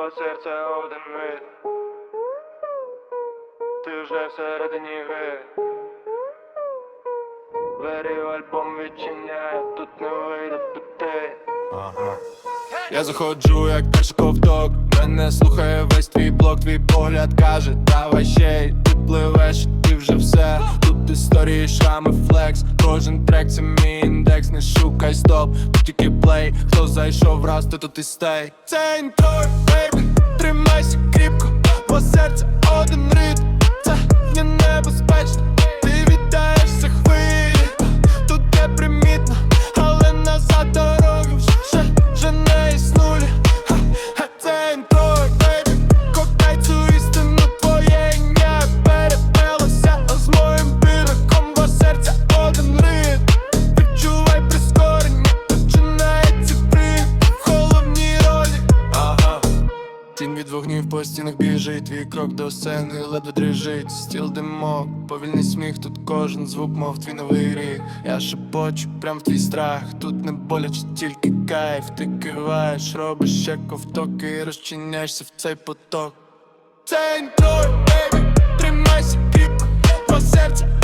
два серця один вид Ти вже всередині гри. Двері в альбом відчиняє, тут не вийде піти. Я заходжу, як перший ковток. Мене слухає весь твій блок, твій погляд каже, давай ще й ти пливеш, вже все. Тут історії, шрами, флекс, кожен трек це мій індекс, не шукай стоп, тут тільки плей, хто зайшов раз, то тут і стей. Це інтро, бейбі, тримайся кріпко, бо серце один ритм, це не небезпечно, біжить, твій крок до сцени ледве дрижить, стіл димок, повільний сміх, тут кожен звук, мов твій новий рік. Я шепочу прям в твій страх, тут не боляче, тільки кайф. Ти киваєш, робиш ще ковток і розчиняєшся в цей поток. Це інтро, бейбі, тримайся кріпко, бо серце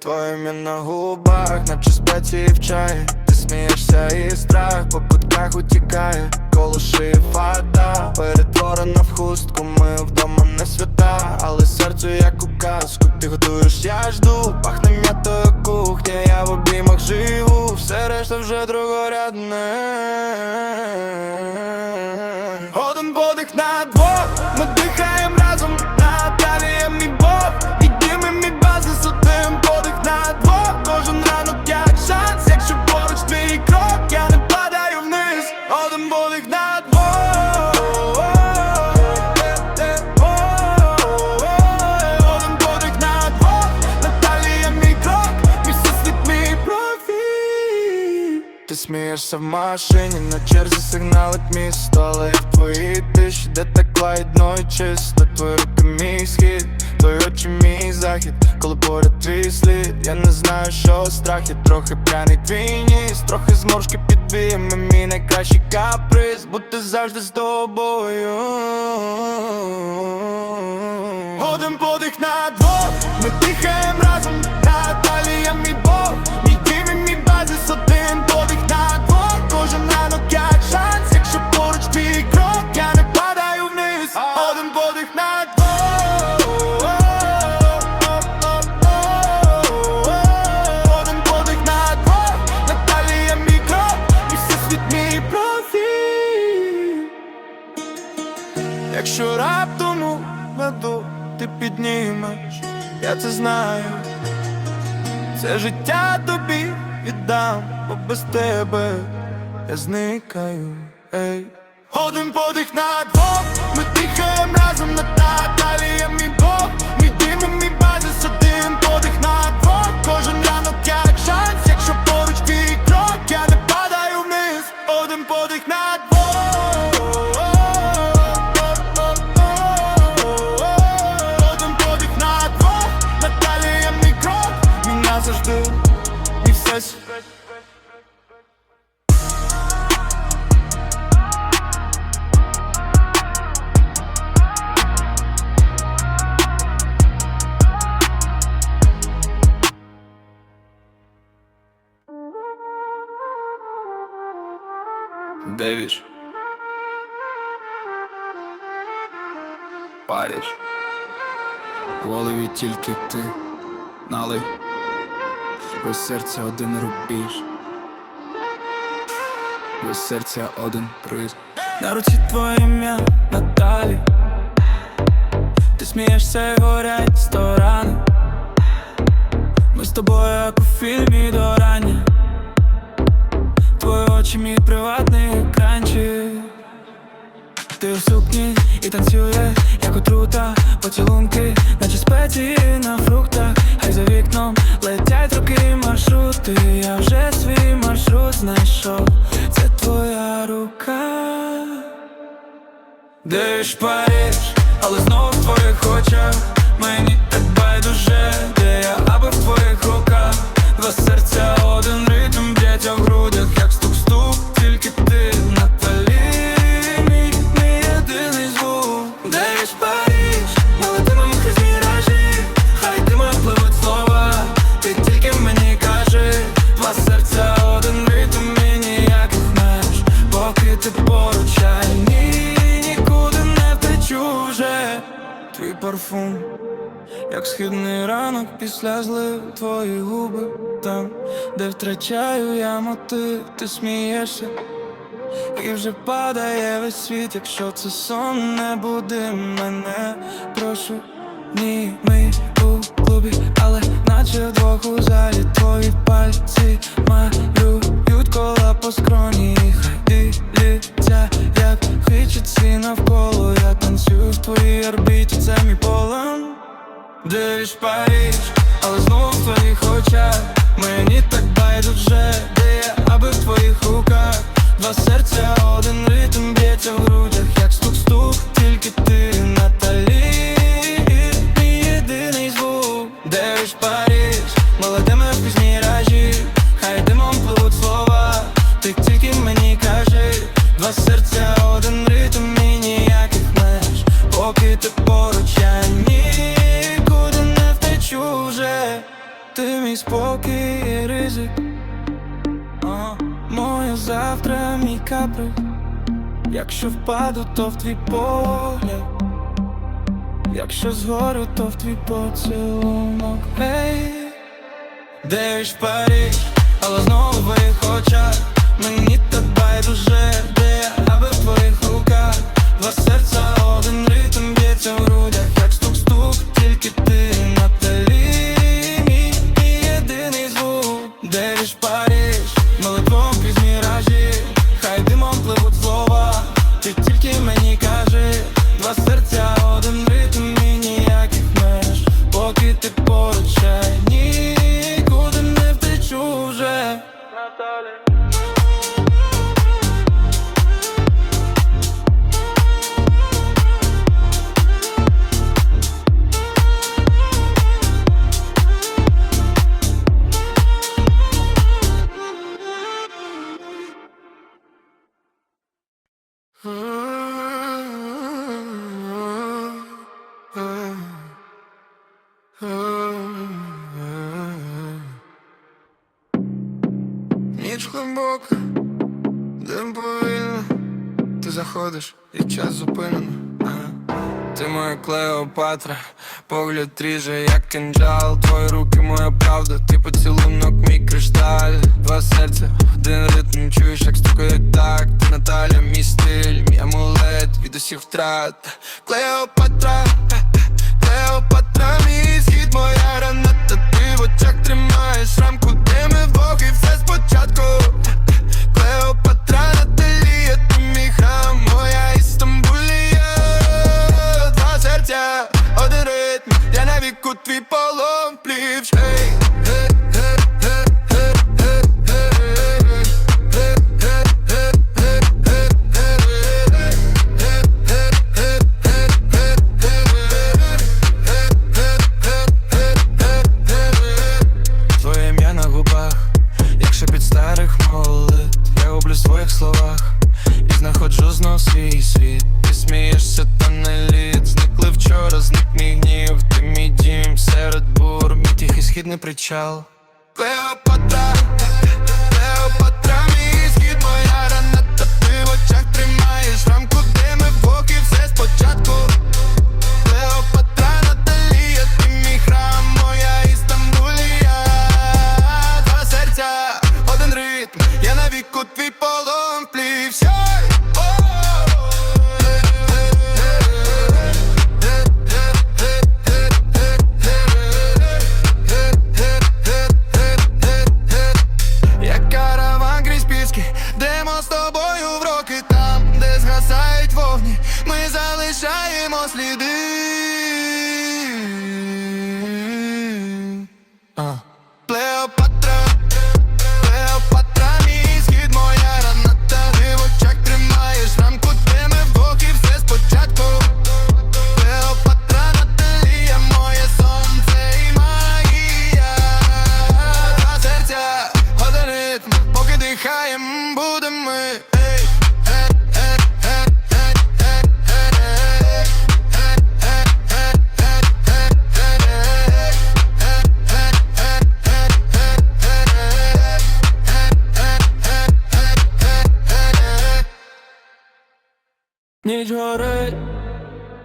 Твоє ім'я на губах, наче спеції в чаї. Ти смієшся і страх по кутках утікає. Коло шиї фата Перетворена в хустку, ми вдома не свята. Але серцю як у казку Ти готуєш, я жду. Пахне м'ятою кухня, я в обіймах живу. Все решта вже другорядне. Один подих на двох Ми ти смієшся в машині, на черзі сигналить місто Але я тиші, де текла єдно і чисто Твої руки мій схід, твої очі мій захід. Коли поряд твій слід, я не знаю, що страх Я трохи п'яний твій ніс, трохи зморшки під віями Мій найкращий каприз, бути завжди з тобою. Один подих на двох, ми дихаємо разом Якщо раптом у леду ти піднімеш, я це знаю, це життя тобі віддам, бо без тебе я зникаю. Ей. Один подих на двох, ми дихаємо разом на Наталія мій Бог, мій дім і мій базис, один подих на двох, кожен ранок як шанс, Девіш. Паріж. В голові тільки ти, налий. Без серця один рубіж. Без серця один приз. На руці твоє ім'я Наталі Ти смієшся і горять сторони Ми з тобою як у фільмі до рання Твої очі мій приватний екранчик. Ти у сукні і танцює, як отрута Поцілунки, наче спеції на фруктах. Хай за вікном летять руки маршрути. Я вже свій маршрут знайшов. Це твоя рука. Дивиш Париж, але знов в твоїх очах Мені як східний ранок після злив Твої губи там, де втрачаю я мотив, ти смієшся. І вже падає весь світ, якщо це сон, не буди мене, прошу, ні, ми у клубі, але наче вдвох у залі твої пальці малюють кола по скроні, хай діляться, як хичиться навколо, я танцюю в твоїй орбіті, це мій полон. Дивиш Париж, але знову в твоїх очах. Мені так байдуже, де я, аби в твоїх руках. Два серця, один ритм б'ється в грудях, як стук-стук, тільки ти Наталі, каприк Якщо впаду, то в твій погляд. Якщо згорю, то в твій поцілунок. Ей, Дивиш Париж, але знову в твоїх Мені так байдуже, де аби в твоїх руках. Два серця, один ритм б'ється в грудях, Клеопатра, погляд ріже, як кинджал, твої руки, моя правда, ти поцілунок, мій кришталь, два серця, один ритм, чуєш, як стукає так, ти Наталя, мій стиль, мій амулет. Від усіх втрат. Клеопатра, словах. І знаходжу знов свій світ. Ти смієшся, та не лід. Зникли вчора, зник мій гнів. Ти мій дім серед бур, мій тихий східний причал. Клеопатра, залишаємо сліди.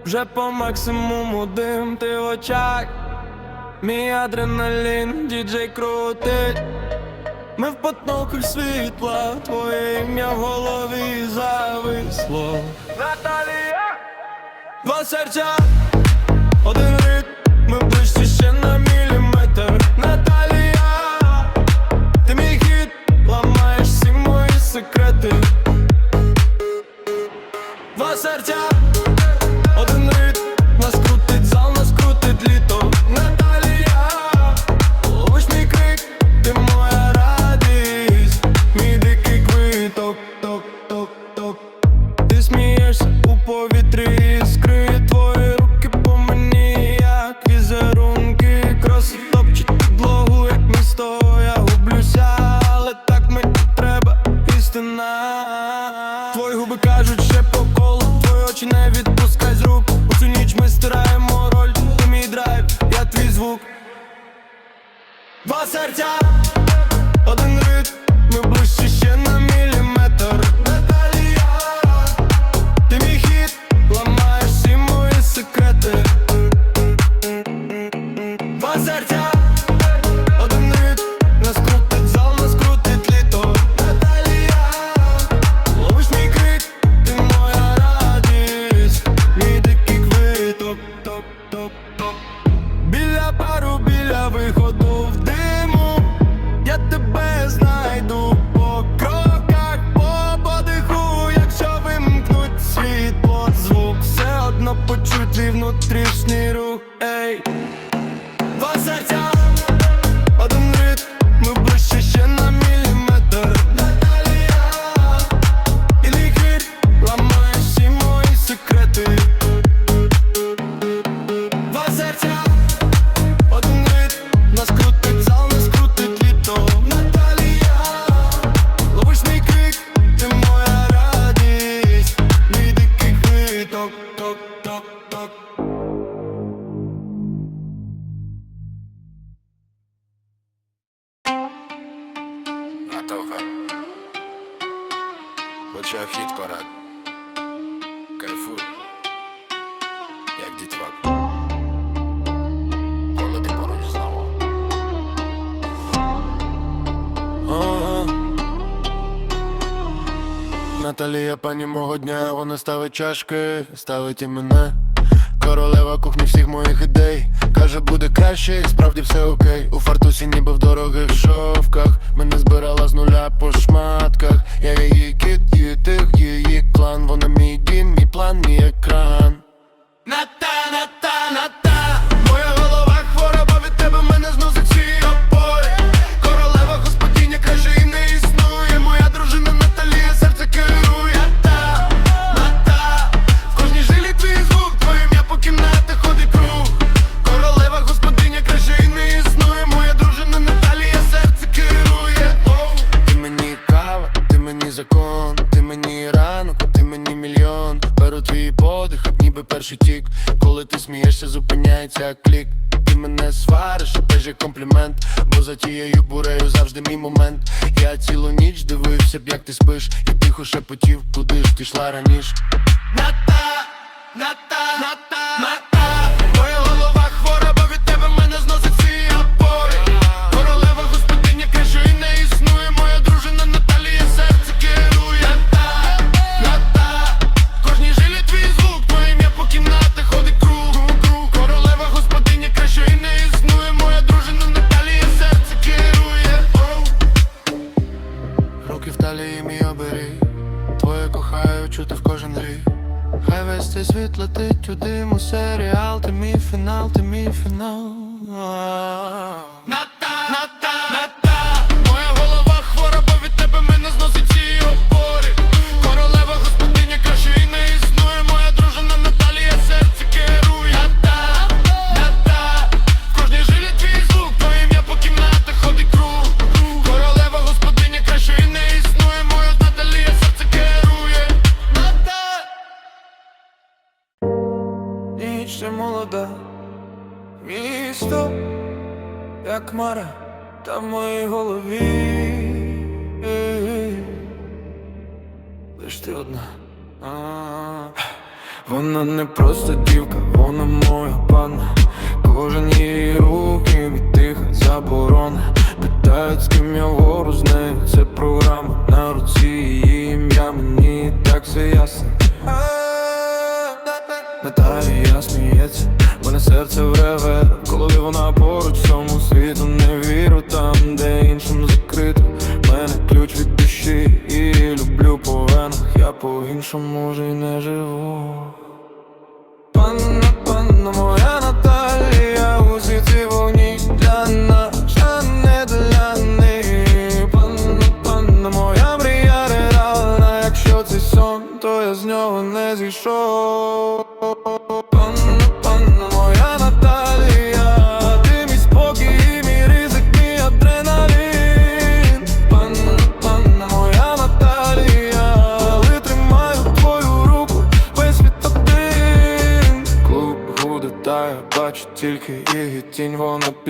вже по максимуму дим ти в очах, мій адреналін, діджей крутить, ми в потоках світла, твоє ім'я в голові зависло. Наталія, два серця, один ритм, ми ближчі ще на міліметр. Наталія, ти мій хід, ламаєш всі мої секрети. Два серця. é Наталія, пані мого дня, вона ставить чашки, ставить і мене Королева кухні всіх моїх ідей Каже, буде краще, як справді все окей. У фартусі, ніби в дорогих шовках. Мене збирала з нуля по шматках. Я її кіт, її тих, її клан, вона мій дім, мій план, мій екран. Natta, natta, natta. Руки в талії мій оберіг. Твоє кохаю чути в кожен рік Хай весь цей світ летить у диму серіал, ти мій фінал, ти мій фінал як мара, та в моїй голові. Лиш ти одна. Вона не просто дівка, вона моя панна. Кожен її рук і тиха заборона. Питають, з ким я вору з нею. Це програма на руці її ім'я мені так все ясно. Наталія сміється, мене серце вреве Коли вона поруч цьому світу не віру там, де іншим закрито. Мене ключ від душі і люблю по венах. Я по-іншому вже й не живу. Панна, панна моя Наталія У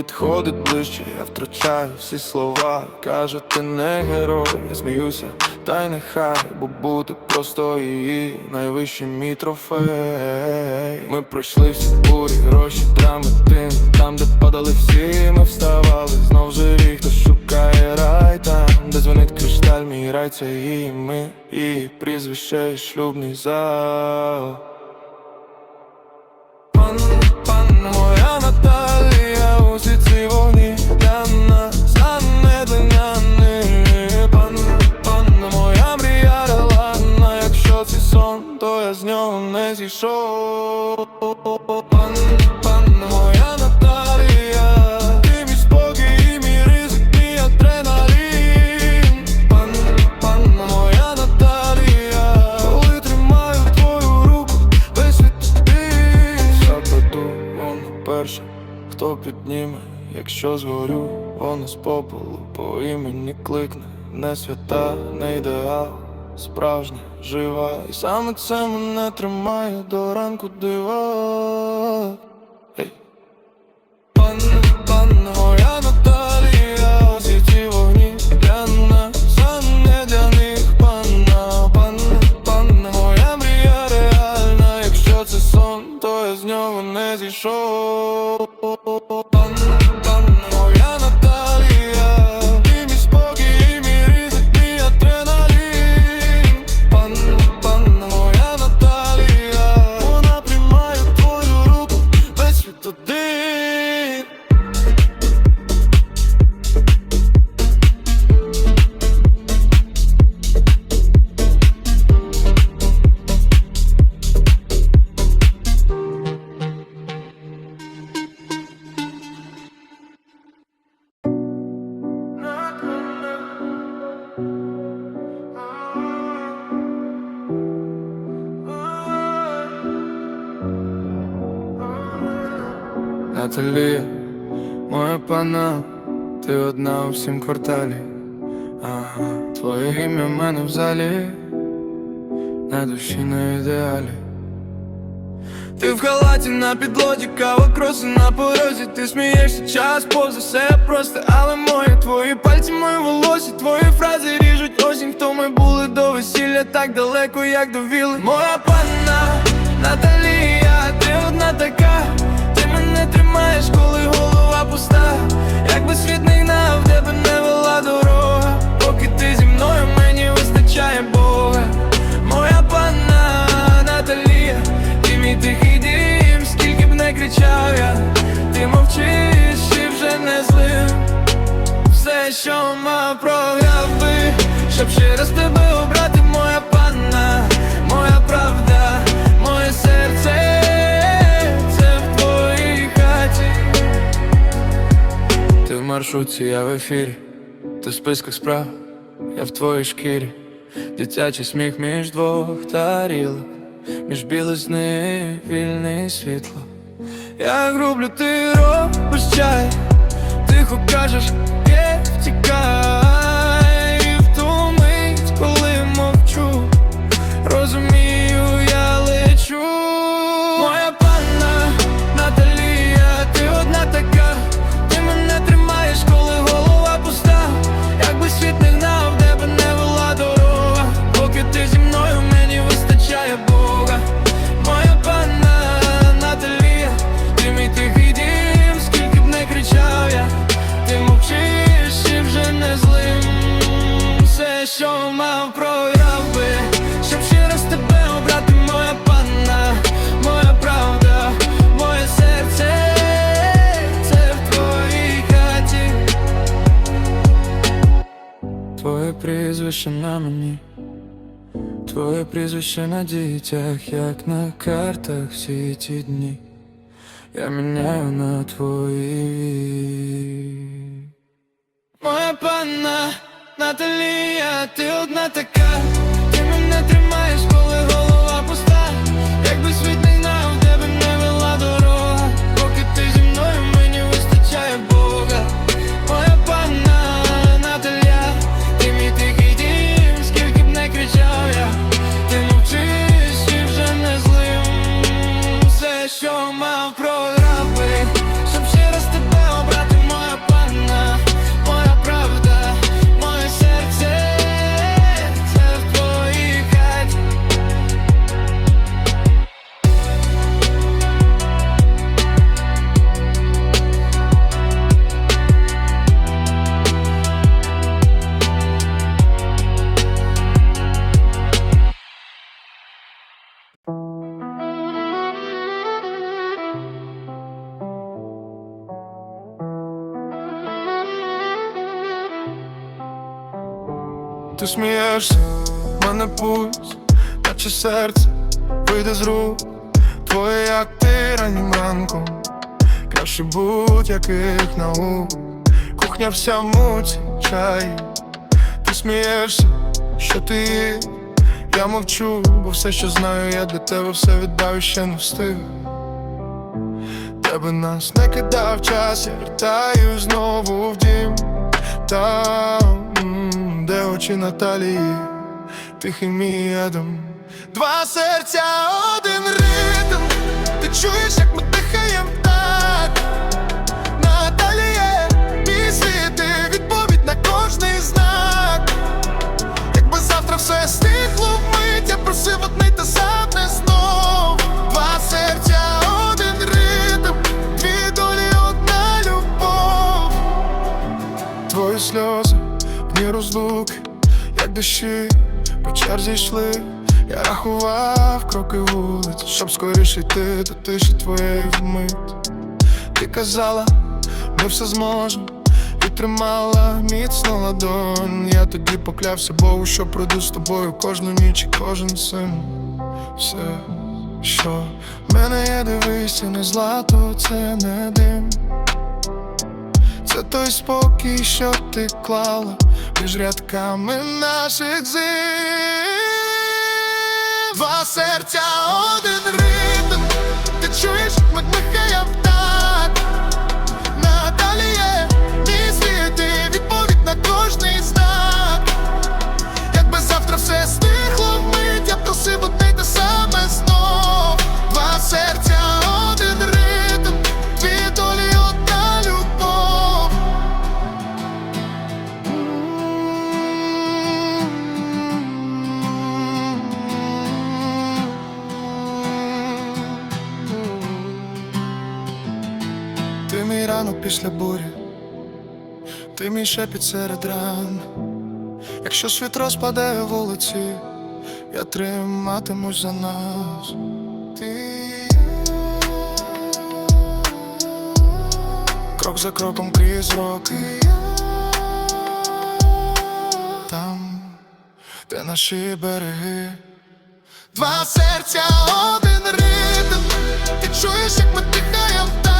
підходить ближче, я втрачаю всі слова. Каже, ти не герой, я сміюся, та й нехай Бо бути просто її найвищий мій трофей. Ми пройшли всі бурі, гроші, драми, тим. Там, де падали всі, ми вставали. Знов живі, хто шукає рай там Де дзвонить кришталь, мій рай, це її ми. Її прізвище і шлюбний зал Наталія, усі попелу по імені кликне, не свята, не ідеал, справжня, жива, і саме це мене тримає до ранку дива. Пан, панна моя Наталі, моя пана, ти одна у всім кварталі. Ага, твоє ім'я в мене в залі, на душі на ідеалі. Ти в халаті на підлоді, кава кроси на порозі, ти смієшся, час поза все просто, але моє твої пальці, мої волосі, твої фрази ріжуть осінь, хто ми були до весілля, так далеко, як до. Моя панна Наталія, ти одна така, тримаєш, коли голова пуста, якби світ не гнав, де би не вела дорога, поки ти зі мною мені вистачає Бога. Моя панна Наталія, ти мій тихий дім, скільки б не кричав я, ти мовчиш і вже не злив. Все, що мав програв щоб маршрутці, я в ефірі, ти в списках справ, я в твоїй шкірі, дитячий сміх між двох тарілок, між білизни, вільне світло. Я грублю, ти робиш чай, тихо кажеш, прізвище на дітях, як на картах всі ті дні. Я міняю на твої. Моя панна Наталія, ти одна така, Ти смієшся, мене пульс, наче серце вийде з рук. Твоє, як ти раннім ранком, краще будь-яких наук. Кухня вся в муці, чай. Ти смієшся, що ти Я мовчу, бо все, що знаю, я для тебе все віддав і ще не встиг. Тебе нас не кидав час, я вертаю знову в дім. Там, де очі Наталії, тихий мій Адам Два серця, один ритм. Ти чуєш, як ми по черзі йшли Я рахував кроки вулиць, щоб скоріше йти до тиші твоєї вмить. Ти казала, ми все зможемо і тримала міцно ладонь. Я тоді поклявся Богу, що пройду з тобою кожну ніч і кожен сон Все, що в мене є, дивись, це не злато, це не дим це той спокій, що ти клала між рядками наших зим Два серця, один ритм. Ти чуєш, як дихає так Наталіє, мій світ, ти відповідь на кожний знак. Якби завтра все стихло вмить, я просив одне те саме знов. Два серця, після бурі, ти мій шепіт серед ран. Якщо світ розпаде вулиці, я триматимусь за нас. Ти крок за кроком крізь роки. Там, де наші береги. Два серця, один ритм. Ти чуєш, як ми дихаєм так.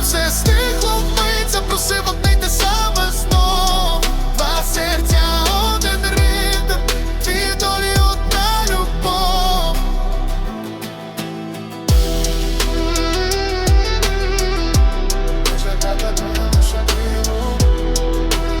вже стихло вмиться, просив одне.